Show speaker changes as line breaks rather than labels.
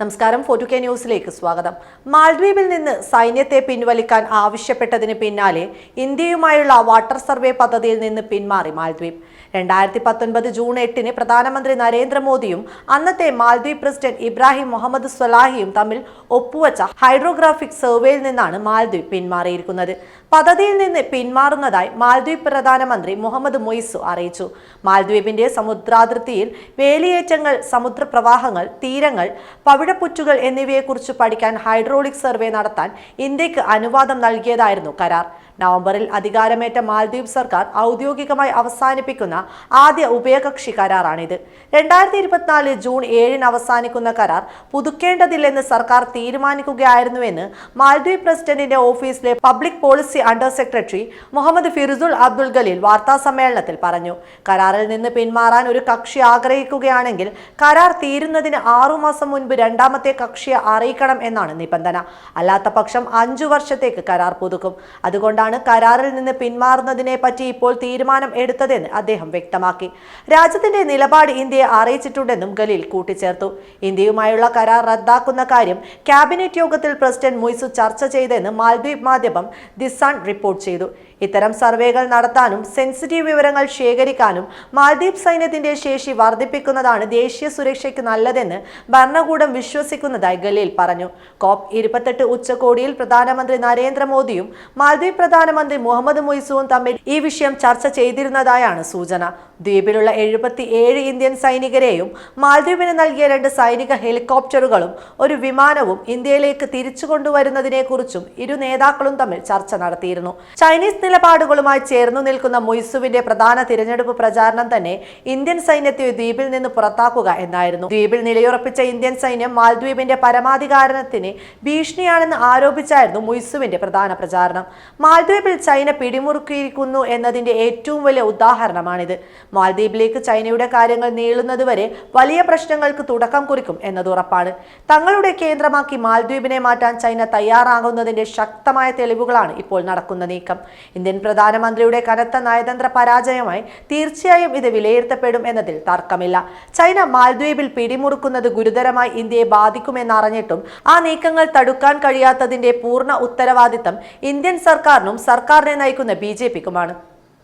നമസ്കാരം. ഫോർട്ടു കെ ന്യൂസിലേക്ക് സ്വാഗതം. മാൽദ്വീപിൽ നിന്ന് സൈന്യത്തെ പിൻവലിക്കാൻ ആവശ്യപ്പെട്ടതിന് പിന്നാലെ ഇന്ത്യയുമായുള്ള വാട്ടർ സർവേ പദ്ധതിയിൽ നിന്ന് പിന്മാറി മാൽദ്വീപ് രണ്ടായിരത്തി പത്തൊൻപത് ജൂൺ എട്ടിന് പ്രധാനമന്ത്രി നരേന്ദ്രമോദിയും അന്നത്തെ മാൽദ്വീപ് പ്രസിഡന്റ് ഇബ്രാഹിം മുഹമ്മദ് സ്വലാഹിയും തമ്മിൽ ഒപ്പുവച്ച ഹൈഡ്രോഗ്രാഫിക് സർവേയിൽ നിന്നാണ് മാൽദ്വീപ് പിന്മാറിയിരിക്കുന്നത്. പദ്ധതിയിൽ നിന്ന് പിന്മാറുന്നതായി മാൽദ്വീപ് പ്രധാനമന്ത്രി മുഹമ്മദ് മൊയ്സു അറിയിച്ചു. മാൽദ്വീപിന്റെ സമുദ്രാതിർത്തിയിൽ വേലിയേറ്റങ്ങൾ സമുദ്രപ്രവാഹങ്ങൾ തീരങ്ങൾ പവിഴപ്പുറ്റുകൾ എന്നിവയെക്കുറിച്ച് പഠിക്കാൻ ഹൈഡ്രോളിക് സർവേ നടത്താൻ ഇന്ത്യയ്ക്ക് അനുവാദം നൽകിയതായിരുന്നു കരാർ. നവംബറിൽ അധികാരമേറ്റ മാൽദ്വീപ് സർക്കാർ ഔദ്യോഗികമായി അവസാനിപ്പിക്കുന്ന ആദ്യ ഉഭയകക്ഷി കരാറാണിത്. രണ്ടായിരത്തി ഇരുപത്തിനാല് ജൂൺ ഏഴിന് അവസാനിക്കുന്ന കരാർ പുതുക്കേണ്ടതില്ലെന്ന് സർക്കാർ തീരുമാനിക്കുകയായിരുന്നുവെന്ന് മാൽദ്വീപ് പ്രസിഡന്റിന്റെ ഓഫീസിലെ public policy under secretary Mohamed Firusul Abdul Khaleel വാർത്താ സമ്മേളനത്തിൽ പറഞ്ഞു. കരാറിൽ നിന്ന് പിന്മാറാൻ ഒരു കക്ഷി ആഗ്രഹിക്കുകയാണെങ്കിൽ കരാർ തീരുന്നതിന് ആറുമാസം മുൻപ് രണ്ടാമത്തെ കക്ഷിയെ അറിയിക്കണം എന്നാണ് നിബന്ധന. അല്ലാത്ത പക്ഷം അഞ്ചു വർഷത്തേക്ക് കരാർ പുതുക്കും. അതുകൊണ്ടാണ് കരാറിൽ നിന്ന് പിന്മാറുന്നതിനെ പറ്റി ഇപ്പോൾ തീരുമാനം എടുത്തതെന്ന് അദ്ദേഹം വ്യക്തമാക്കി. രാജ്യത്തിന്റെ നിലപാട് ഇന്ത്യയെ അറിയിച്ചിട്ടുണ്ടെന്നും ഖലീൽ കൂട്ടിച്ചേർത്തു. ഇന്ത്യയുമായുള്ള കരാർ റദ്ദാക്കുന്ന കാര്യം ക്യാബിനറ്റ് യോഗത്തിൽ പ്രസിഡന്റ് മുയ്സു ചർച്ച ചെയ്തെന്ന് മാൽദ്വീപ് മാധ്യമം ദി സൺ റിപ്പോർട്ട് ചെയ്തു. ഇത്തരം സർവേകൾ നടത്താനും സെൻസിറ്റീവ് വിവരങ്ങൾ ശേഖരിക്കാനും മാൽദ്വീപ് സൈന്യത്തിന്റെ ശേഷി വർദ്ധിപ്പിക്കുന്നതാണ് ദേശീയ സുരക്ഷയ്ക്ക് നല്ലതെന്ന് ഭരണകൂടം വിശ്വസിക്കുന്നതായി ഖലീൽ പറഞ്ഞു. കോപ് ഇരുപത്തെട്ട് ഉച്ചകോടിയിൽ പ്രധാനമന്ത്രി നരേന്ദ്രമോദിയും മാൽദ്വീപ് പ്രധാനമന്ത്രി മുഹമ്മദ് മൊയ്സുവും തമ്മിൽ ഈ വിഷയം ചർച്ച ചെയ്തിരുന്നതായാണ് സൂചന. ദ്വീപിലുള്ള എഴുപത്തി ഏഴ് ഇന്ത്യൻ സൈനികരെയും മാൽദ്വീപിന് നൽകിയ രണ്ട് സൈനിക ഹെലികോപ്റ്ററുകളും ഒരു വിമാനവും ഇന്ത്യയിലേക്ക് തിരിച്ചു കൊണ്ടുവരുന്നതിനെ കുറിച്ചും ഇരു നേതാക്കളും തമ്മിൽ ചർച്ച നടത്തിയിരുന്നു. ചൈനീസ് നിലപാടുകളുമായി ചേർന്നു നിൽക്കുന്ന മൊയ്സുവിന്റെ പ്രധാന തിരഞ്ഞെടുപ്പ് പ്രചാരണം തന്നെ ഇന്ത്യൻ സൈന്യത്തെ ദ്വീപിൽ നിന്ന് പുറത്താക്കുക എന്നായിരുന്നു. ദ്വീപിൽ നിലയുറപ്പിച്ച ഇന്ത്യൻ സൈന്യം മാൽദ്വീപിന്റെ പരമാധികാരത്തിന് ഭീഷണിയാണെന്ന് ആരോപിച്ചായിരുന്നു മൊയ്സുവിന്റെ പ്രധാന പ്രചാരണം. മാൽദ്വീപിൽ ചൈന പിടിമുറുക്കിയിരിക്കുന്നു എന്നതിന്റെ ഏറ്റവും വലിയ ഉദാഹരണമാണിത്. മാൽദ്വീപിലേക്ക് ചൈനയുടെ കാര്യങ്ങൾ നീളുന്നതുവരെ വലിയ പ്രശ്നങ്ങൾക്ക് തുടക്കം കുറിക്കും എന്നത് ഉറപ്പാണ്. തങ്ങളുടെ കേന്ദ്രമാക്കി മാൽദ്വീപിനെ മാറ്റാൻ ചൈന തയ്യാറാകുന്നതിന്റെ ശക്തമായ തെളിവുകളാണ് ഇപ്പോൾ നടക്കുന്ന നീക്കം. ഇന്ത്യൻ പ്രധാനമന്ത്രിയുടെ കനത്ത നയതന്ത്ര പരാജയമായി തീർച്ചയായും ഇത് വിലയിരുത്തപ്പെടും എന്നതിൽ തർക്കമില്ല. ചൈന മാൽദ്വീപിൽ പിടിമുറുക്കുന്നത് ഗുരുതരമായി ഇന്ത്യയെ ബാധിക്കുമെന്നറിഞ്ഞിട്ടും ആ നീക്കങ്ങൾ തടുക്കാൻ കഴിയാത്തതിന്റെ പൂർണ ഉത്തരവാദിത്തം ഇന്ത്യൻ സർക്കാരിനും സർക്കാരിനെ നയിക്കുന്ന ബി ജെ പിക്കുമാണ്